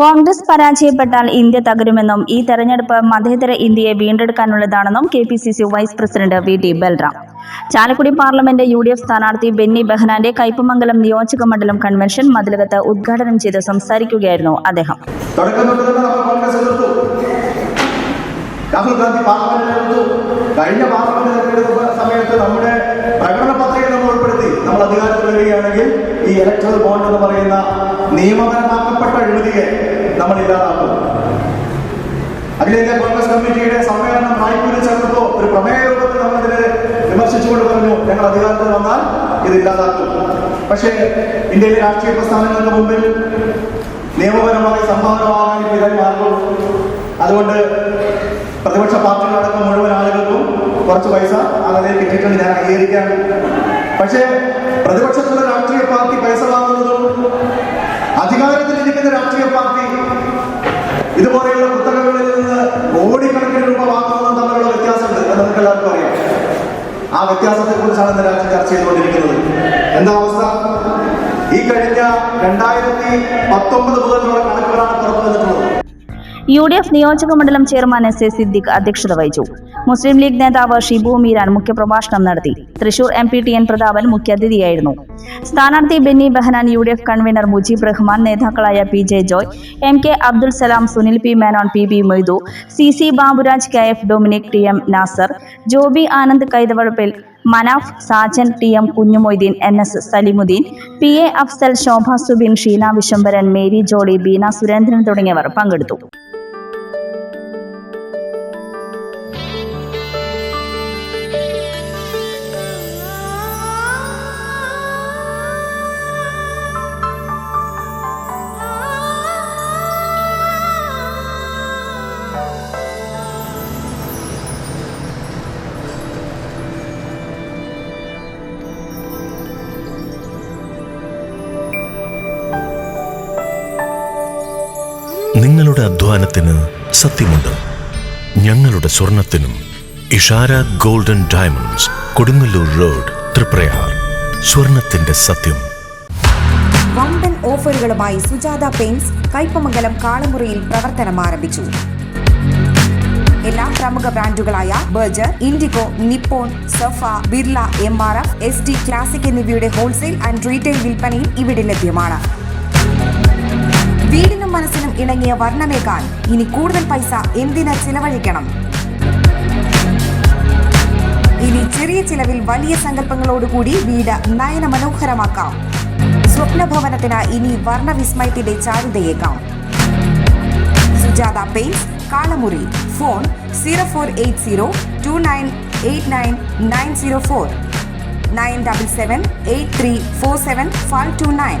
കോൺഗ്രസ് പരാജയപ്പെട്ടാൽ ഇന്ത്യ തകരുമെന്നും ഈ തെരഞ്ഞെടുപ്പ് മതേതര ഇന്ത്യയെ വീണ്ടെടുക്കാനുള്ളതാണെന്നും K P C C vice president V T Balram. Chalakudy parliament U D F സ്ഥാനാർത്ഥി ബെന്നി ബെഹനാന്റെ കയ്പമംഗലം നിയോജക മണ്ഡലം കൺവെൻഷൻ മതിലകത്ത് ഉദ്ഘാടനം ചെയ്ത് സംസാരിക്കുകയായിരുന്നു അദ്ദേഹം. കഴിഞ്ഞ പാർലമെന്റ് തെരഞ്ഞെടുപ്പ് സമയത്ത് നമ്മുടെ പ്രകടന പത്രിക നമ്മൾ ഉൾപ്പെടുത്തി. നമ്മൾ അധികാരത്തിൽ വരികയാണെങ്കിൽ ഈ ഇലക്ട്രൽ ബോണ്ട് എന്ന് പറയുന്ന നിയമപരമാക്കപ്പെട്ട അഴിമതിയെ നമ്മൾ ഇല്ലാതാക്കും. അഖിലേന്ത്യാ കോൺഗ്രസ് കമ്മിറ്റിയുടെ സമ്മേളനം റായ്പൂരിൽ ചേർന്നപ്പോ ഒരു പ്രമേയ രൂപത്തിൽ നമ്മളതിനെ വിമർശിച്ചുകൊണ്ട് പറഞ്ഞു ഞങ്ങൾ അധികാരത്തിൽ വന്നാൽ ഇത് ഇല്ലാതാക്കും. പക്ഷേ ഇന്ത്യയിലെ രാഷ്ട്രീയ പ്രസ്ഥാനങ്ങൾക്ക് മുമ്പിൽ നിയമപരമായി സംഭാവനമാകാൻ ഇതായി മാറും അതുകൊണ്ട് പ്രതിപക്ഷ പാർട്ടികളടക്കം മുഴുവൻ ആളുകൾക്കും കുറച്ച് പൈസ അങ്ങനെ കിട്ടിയിട്ടുണ്ട് ഞാൻ അംഗീകരിക്കാൻ പക്ഷേ പ്രതിപക്ഷത്തുള്ള ആ വ്യത്യാസത്തെ കുറിച്ചാണ് ഇന്ന് രാജ്യം ചർച്ച ചെയ്തുകൊണ്ടിരിക്കുന്നത്. എന്താ അവസ്ഥ? ഈ കഴിഞ്ഞ രണ്ടായിരത്തി പത്തൊമ്പത് മുതലുള്ള കണക്കുകളാണ് പുറത്തു വന്നിട്ടുള്ളത്. യു ഡി എഫ് നിയോജക മണ്ഡലം ചെയർമാൻ എസ് എ സിദ്ദിഖ് അധ്യക്ഷത വഹിച്ചു. മുസ്ലിം ലീഗ് നേതാവ് ഷിബു മീരാൻ മുഖ്യപ്രഭാഷണം നടത്തി. Thrissur M P T N Prathapan മുഖ്യാതിഥിയായിരുന്നു. സ്ഥാനാർത്ഥി Benny Behanan U D F convener Mujeeb Rahman നേതാക്കളായ P J Joy M K Abdul Salam Sunil P Menon P B Moidu C C Baburaj K F Dominic T M Nasar Joby Anand Kaithavalappil Manaf Sajan T M Kunjumoideen N S Salimuddin P A Afsal Shobha Subin Sheena Vishambharan Mary Jolly Beena Surendran തുടങ്ങിയവർ പങ്കെടുത്തു. നിങ്ങളുടെ അധ്വാനത്തിന് സത്യമുണ്ട്. ഞങ്ങളുടെ സ്വർണത്തിനും Ishara golden diamonds Kodungallur road Triprayar. സ്വർണത്തിന്റെ സത്യം. വമ്പൻ ഓഫറുകളുമായി സുജാത പെയിന്റ്സ് കൈപ്പമംഗലം കാളമുറിയിൽ പ്രവർത്തനം ആരംഭിച്ചു. എല്ലാ പ്രമുഖ ബ്രാൻഡുകളായ Berger Indigo Nippon Safa Birla M R F S D classic എന്നിവയുടെ ഹോൾസെയിൽ ആൻഡ് റീറ്റെയിൽ വിൽപ്പനയും ഇവിടെ ലഭ്യമാണ്. വീടിനും മനസ്സിനും ഇണങ്ങിയ വർണമേകാൻ ഇനി കൂടുതൽ പൈസ എന്തിന് ചിലവഴിക്കണം? ഇനി ചെറിയ ചിലവിൽ വലിയ സങ്കല്പങ്ങളോടുകൂടി വീട് നയന മനോഹരമാക്കാം സ്വപ്നഭവനത്തിന് ഇനി വർണവിസ്മയത്തിന്റെ ചാരുതയേക്കാം. Sujatha paints Kalamuri. Phone zero four eight zero two nine eight nine nine zero four. Nine double seven eight three four seven five two nine.